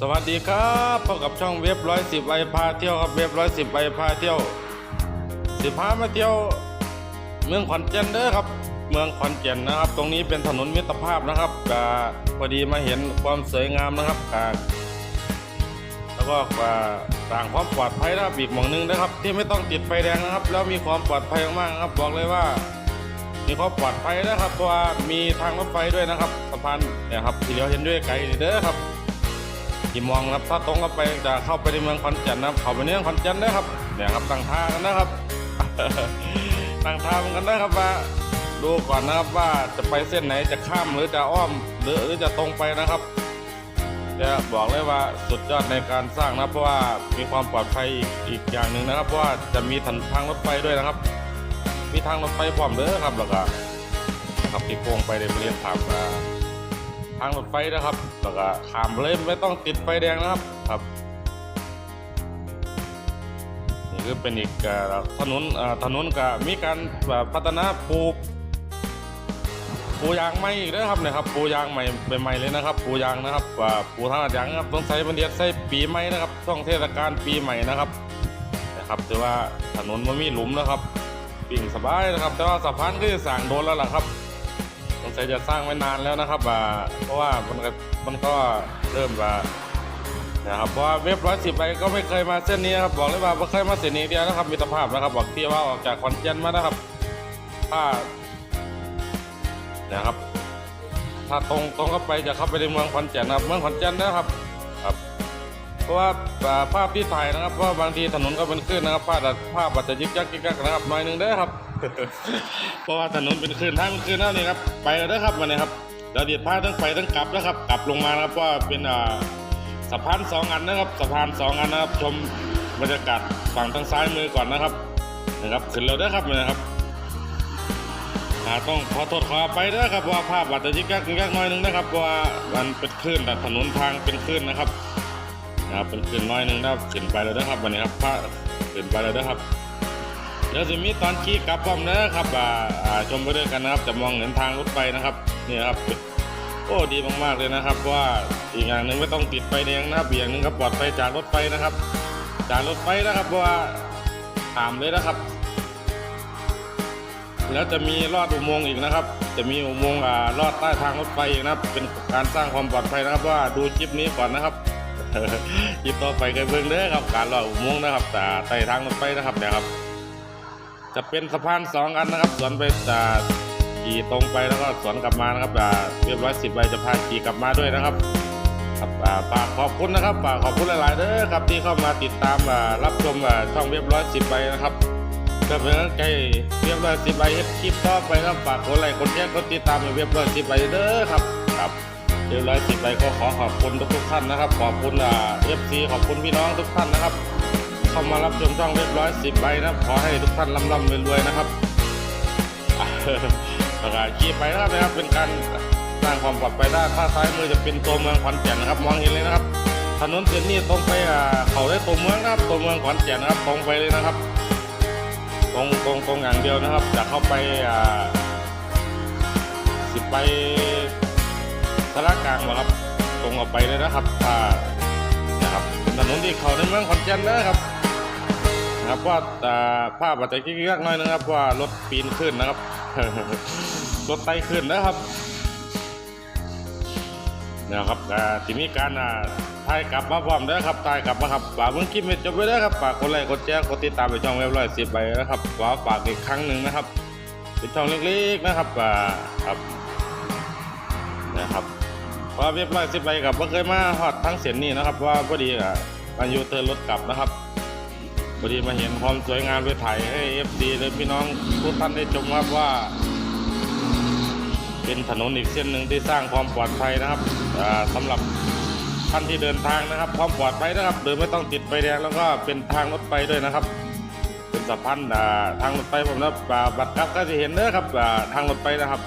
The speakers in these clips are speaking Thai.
สวัสดีครับพบกับช่องเว็บร้อยสิบใบพาเที่ยวครับเว็บร้อยสิบใบพาเที่ยวสิพามาเที่ยว เมืองขอนแก่นเด้อครับ เมืองขอนแก่นนะครับ ตรงนี้เป็นถนนมิตรภาพนะครับก็พอดีมาเห็นความสวยงามนะครับก็แล้วก็ว่าต่างความปลอดภัยนะครับอีกหมองหนึงนะครับ ที่ไม่ต้องติดไฟแดงนะครับ แล้วมีความปลอดภัยมากครับบอกเลยว่ามีความปลอดภัยนะครับเพราะว่ามีทางรถไฟด้วยนะครับสะพานเนี่ยครับที่เราเห็นด้วยไกลเด้อครับ ที่มองครับถ้าตรงเข้าไปจะเข้าไปในเมืองขอนแก่นนะครับเข้าไปในเมืองขอนแก่นนะครับเนี่ยครับตั้งท่ากันนะครับตั้งท่ากันนะครับว่าดูก่อนนะครับว่าจะไปเส้นไหนจะข้ามหรือจะอ้อม หรือหรือจะตรงไปนะครับจะบอกเลยว่าสุดยอดในการสร้างนะเพราะว่ามีความปลอดภัยอีกอย่างหนึ่งนะครับ เพราะว่าจะมีทางทางรถไฟด้วยนะครับ มีทางรถไฟพร้อมเด้อครับแล้วก็ขับที่โค้งไปในบริเวณทางมา ทางรถไฟนะครับแล้วก็ข้ามเลยไม่ต้องติดไฟแดงนะครับครับนี่คือเป็นอีกถนนถนนก็มีการแบบพัฒนาปูปูยางใหม่อีกนะครับเนี่ยครับปูยางใหม่ใหม่เลยนะครับ ปูยางนะครับปูทางยางนะครับต้องใช้บันเดียดใส่ปีใหม่นะครับช่วงเทศกาลปีใหม่นะครับนะครับถือว่าถนนมันมีหลุมนะครับปิ่งสบายนะครับ แต่ว่าสะพานก็จะสั่งโดนแล้วล่ะครับ สงสัยจะสร้างไว้นานแล้วนะครับอ่าเพราะว่ามันก็มันก็เริ่มว่านะครับเพราะว่าเว็บร้อยสิบไปก็ไม่เคยมาเส้นนี้นะครับบอกเลยว่าไม่เคยมาเส้นนี้เดียวนะครับมิตรภาพนะครับบอกที่ว่าออกจากขอนแก่นมานะครับถ้านะครับ ถ้าตรงตรงเข้าไปจะเข้าไปในเมืองขอนแก่นนะครับเมืองขอนแก่นนะครับครับ เพราะว่าภาพที่ถ่ายนะครับเพราะว่าบางทีถนนก็เป็นคลื่นนะครับภาพภาพอาจจะยึกยักยึกยักนะครับหน่อยหนึ่งเด้อครับ เพราะว่าถนนเป็นคืนทางเป็นคลื่นแล้วนี่ครับ ไปแล้วเด้อครับวันนี้ครับเดี๋ยวเดียดพาทั้งไปทั้งกลับนะครับ กลับลงมาครับว่าเป็นอ่าสะพานสองอันนะครับ สะพานสองอันนะครับ ชมบรรยากาศฝั่งทางซ้ายมือก่อนนะครับนะครับขึ้นแล้วเด้ครับวันนี้ครับอ่าต้องขอโทษขอไปเด้อครับเพราะว่าภาพอาจจะยึกยักยึกยักหน่อยหนึงนะครับเพราะว่ามันเป็นคลื่นแต่ถนนทางเป็นคลื่นนะครับนะครับเป็นขึ้นน้อยหนึงนะครับขึ้นไปแล้วนะครับวันนี้ครับพระขึ้นไปแล้วนะครับ ดี๋ยวจะมีตอนขี่กลับพร้อมนะครับอ่าชมไปด้วยกันนะครับ จะมองเห็นทางรถไฟนะครับนี่ครับโอ้ดีมากๆเลยนะครับว่าอีกอย่างหนึ่งไม่ต้องติดไฟแดงนะครับอีกอย่างหนึ่งก็ปลอดภัยจากรถไฟนะครับ จากรถไฟนะครับว่าถามเลยนะครับ แล้วจะมีลอดอุโมงค์อีกนะครับ จะมีอุโมงค์อ่าลอดใต้ทางรถไฟอีกนะครับ เป็นการสร้างความปลอดภัยนะครับ ว่าดูคลิปนี้ก่อนนะครับคลิปต่อไปก็เบิ่งเด้อครับการลอดอุโมงค์นะครับแต่ใต้ทางรถไฟนะครับเนี่ยครับ จะเป็นสะพานสองอันนะครับ สวนไปอ่าขี่ตรงไปแล้วก็สวนกลับมานะครับอ่าเรียบร้อยสิบใบจะพาขี่กลับมาด้วยนะครับครับฝากขอบคุณนะครับฝากขอบคุณหลาย ๆเด้อครับที่เข้ามาติดตามรับชมช่องเรียบร้อยสิบใบนะครับเพื่อเป็นกลังใจเรียบร้อยสิบใบเฮ็ดคลิปต่อไปนะครับฝากกดไลค์กดแชร์กดติดตามเรียบร้อยสิบใบเด้อครับครับเรียบร้อยสิบใบก็ขอขอบคุณทุกท่านนะครับ ขอบคุณอ่าเอฟซีขอบคุณพี่น้องทุกท่านนะครับ เข้ามารับชมช่องเรียบร้อยสิบใบนะขอให้ทุกท่านร่ำๆรวยๆนะครับประกาศขี่ไปนะครับนะครับ เป็นการสร้างความปลอดภัยได้ข้าซ้ายมือจะเป็นตัวเมืองขอนแก่นนะครับ มองเห็นเลยนะครับ ถนนเส้นนี้ตรงไปอ่าเขาได้ตัวเมืองนะครับตัวเมืองขอนแก่นนะครับ ตรงไปเลยนะครับ ตรงตรงตรงอย่างเดียวนะครับ จะเข้าไปอ่าสิไปสารกลางเหรอครับ ตรงออกไปเลยนะครับถ้านะครับถนนที่เขาในเมืองขอนแก่นนะครับ นะครับว่าภาพอาจจะกิ๊กๆหน่อยนะครับ ว่ารถปีนขึ้นนะครับ รถไต่ขึ้นนะครับนะครับอ่ที่มีการอ่าถ่ายกลับมาพร้อมเด้อครับถ่ายกลับมาครับฝากเพิ่งคลิปจบไว้เด้อครับฝากกดไลค์กดแชร์กดติดตามไปช่องเว็บร้อยสิบไปนะครับขอฝากอีกครั้งหนึ่งนะครับเป็นช่องเล็กๆนะครับอ่าครับนะครับเพราเว็บร้อยสิบไปกับว่าเคยมาฮอดทั้งเส้นนี้นะครับ ว่าพอดีอะมันอยู่เทิร์นรถกลับนะครับ อดีมาเห็นความสวยงามไปถ่ายให้เอฟซีเลยพี่น้องทุกท่านได้ชมครับว่า เป็นถนนอีกเส้นหนึ่งที่สร้างความปลอดภัยนะครับอ่าสำหรับท่านที่เดินทางนะครับ ความปลอดภัยนะครับโดยไม่ต้องติดไฟแดงแล้วก็เป็นทางรถไฟด้วยนะครับ เป็นสะพานทางรถไฟผมนะบัตรครับก็จะเห็นเด้อครับทางรถไฟนะครับ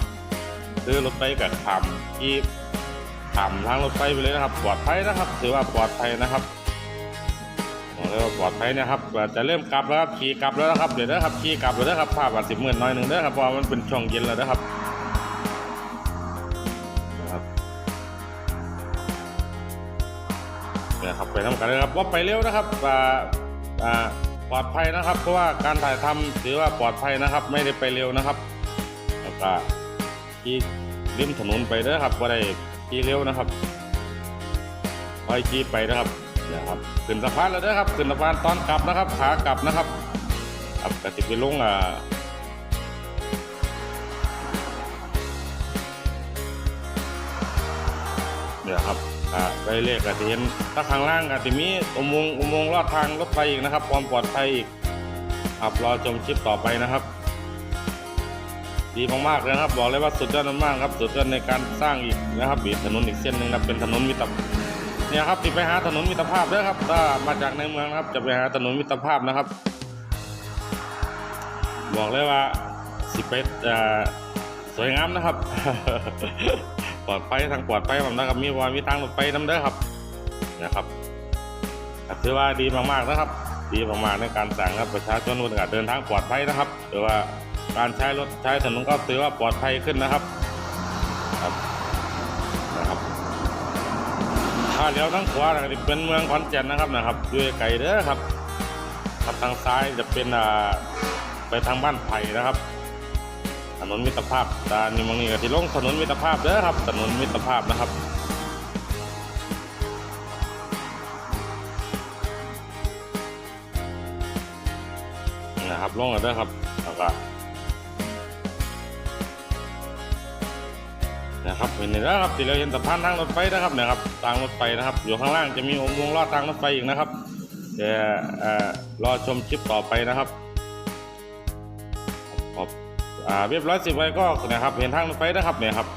ซื้อรถไฟกับขามที่ขามทางรถไฟไปเลยนะครับ ปลอดภัยนะครับ ถือว่าปลอดภัยนะครับ บอกเลยว่าปลอดภัยนะครับจะเริ่มกลับแล้วครับขี่กลับแล้วนะครับเดี๋ยวนะครับขี่กลับแล้วนะครับภาพอาจสิบหมื่นน้อยหนึ่งเด้อครับเพราะมันเป็นช่วงเย็นแล้วนะครับนะครับนะครับไปทำกันเลยครับว่าไปเร็วนะครับอ่าอ่าปลอดภัยนะครับ เพราะว่าการถ่ายทำถือว่าปลอดภัยนะครับ ไม่ได้ไปเร็วนะครับแล้วก็ขี่ริมถนนไปเด้อครับว่าได้ขี่เร็วนะครับคอยขี่ไปนะครับ นะครับขึ้นสะพานแล้วเด้อครับขึ้นสะพานตอนกลับนะครับขากลับนะครับครับกระติไปลงอ่าเดี๋ยวครับอ่าไปเลขกระติเห็นถ้าข้างล่างกระติมีอุโมงค์อุโมงค์ลอดทางรถไฟอีกนะครับ ความปลอดภัยอีกครับรอชมคลิปต่อไปนะครับ ดีมากๆเลยนะครับ บอกเลยว่าสุดยอดมากๆครับ สุดยอดในการสร้างอีกนะครับอีถนนอีกเส้นหนึ่งนะเป็นถนนมิตร เนี่ยครับที่ไปหาถนนมิตรภาพด้วครับถ้ามาจากในเมืองครับ จะไปหาถนนมิตรภาพนะครับ บอกเลยว่าสิไปเอ่สวยงามนะครับปลอดภัยทางปลอดภัยผมนะครับมีวามีทางรถไฟน้ำเด้อครับนะครับถือว่าดีมากๆนะครับ ดีมากๆในการสั่งครับประชาชนคนกเดินทางปลอดภัยนะครับหรือว่าการใช้รถใช้ถนนก็ถือว่าปลอดภัยขึ้นนะครับ ถ้าเลี้ยวทั้งขวานะครับเป็นเมืองขอนแก่นนะครับนะครับอยู่ไกลเด้อครับครับทางซ้ายจะเป็นอ่าไปทางบ้านไผ่นะครับ ถนนมิตรภาพด้านนี้มองนี่ก็ที่ลงถนนมิตรภาพเด้อครับ ถนนมิตรภาพนะครับนะครับลงแล้วเด้อครับแล้วก็ นะครับเห็นนี่นะครับที่เราเห็นสะพานทางรถไฟนะครับนะครับทางรถไฟนะครับ อยู่ข้างล่างจะมีองค์วงลอดทางรถไฟอีกนะครับเดี๋ยวรอชมคลิปต่อไปนะครับขอบเรียบร้อยสิบไว้ก็นะครับ เห็นทางรถไฟนะครับเนี่ยครับ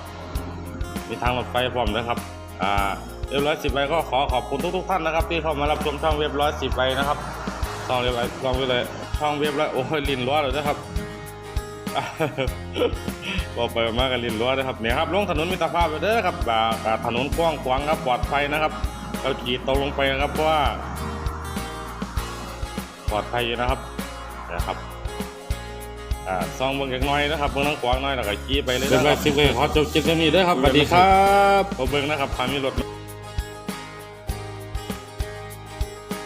มีทางรถไฟพร้อมนะครับอ่าเรียบร้อยสิบไว้ก็ขอขอบคุณทุกๆท่านนะครับ ที่เข้ามารับชมช่องเรียบร้อยสิบไว้นะครับช่องเรียบร้อยช่องไปเลยช่องเรียบร้อยโอ้ยลินล้อเลยนะครับ กไปมากันลินล้อนะครับเนี่ยครับลงถนนมิตรภาพไปเด้อครับอ่าอ่าถนนกว้างขวางครับปลอดภัยนะครับเราขี่ตรงลงไปนะครับเพราะว่า ปลอดภัยอยู่นะครับนะครับอ่าซองเบิ่งเล็กน้อยนะครับเบิ่งทั้งกวางน้อยแล้วก็จี้ไปเลยนะครับเป็นไงสิบเลยขอจบคลิปนี้ด้วยครับสวัสดีครับผมเบิ่งนะครับพามีรถ